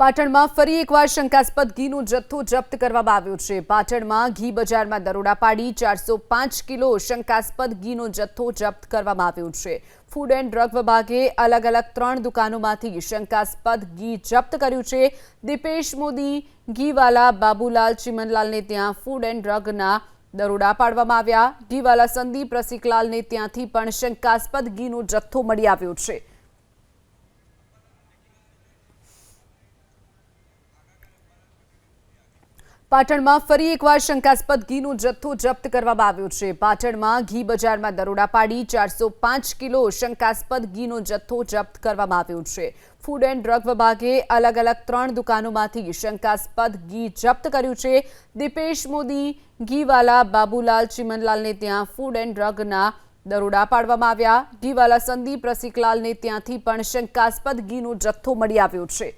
પાટણમાં ફરી એકવાર શંકાસ્પદ ઘીનો જથ્થો જપ્ત કરવામાં આવ્યો છે. પાટણમાં ઘી બજારમાં દરોડા પાડી ચારસો પાંચ કિલો શંકાસ્પદ ઘીનો જથ્થો જપ્ત કરવામાં આવ્યો છે. ફૂડ એન્ડ ડ્રગ વિભાગે અલગ અલગ ત્રણ દુકાનોમાંથી શંકાસ્પદ ઘી જપ્ત કર્યું છે. દીપેશ મોદી, ઘીવાલા, બાબુલાલ, ચિમનલાલને ત્યાં ફૂડ એન્ડ ડ્રગના દરોડા પાડવામાં આવ્યા. ઘીવાલા સંદીપ રસિકલાલને ત્યાંથી પણ શંકાસ્પદ ઘીનો જથ્થો મળી આવ્યો છે. પાટણમાં ફરી એકવાર શંકાસ્પદ ઘીનો જથ્થો જપ્ત કરવામાં આવ્યો છે. પાટણમાં ઘી બજારમાં દરોડા પાડી ચારસો પાંચ કિલો શંકાસ્પદ ઘીનો જથ્થો જપ્ત કરવામાં આવ્યો છે. ફૂડ એન્ડ ડ્રગ વિભાગે અલગ અલગ ત્રણ દુકાનોમાંથી શંકાસ્પદ ઘી જપ્ત કર્યું છે. દીપેશ મોદી, ઘીવાલા, બાબુલાલ, ચિમનલાલને ત્યાં ફૂડ એન્ડ ડ્રગના દરોડા પાડવામાં આવ્યા. ઘીવાલા સંદીપ રસિકલાલને ત્યાંથી પણ શંકાસ્પદ ઘીનો જથ્થો મળી આવ્યો છે.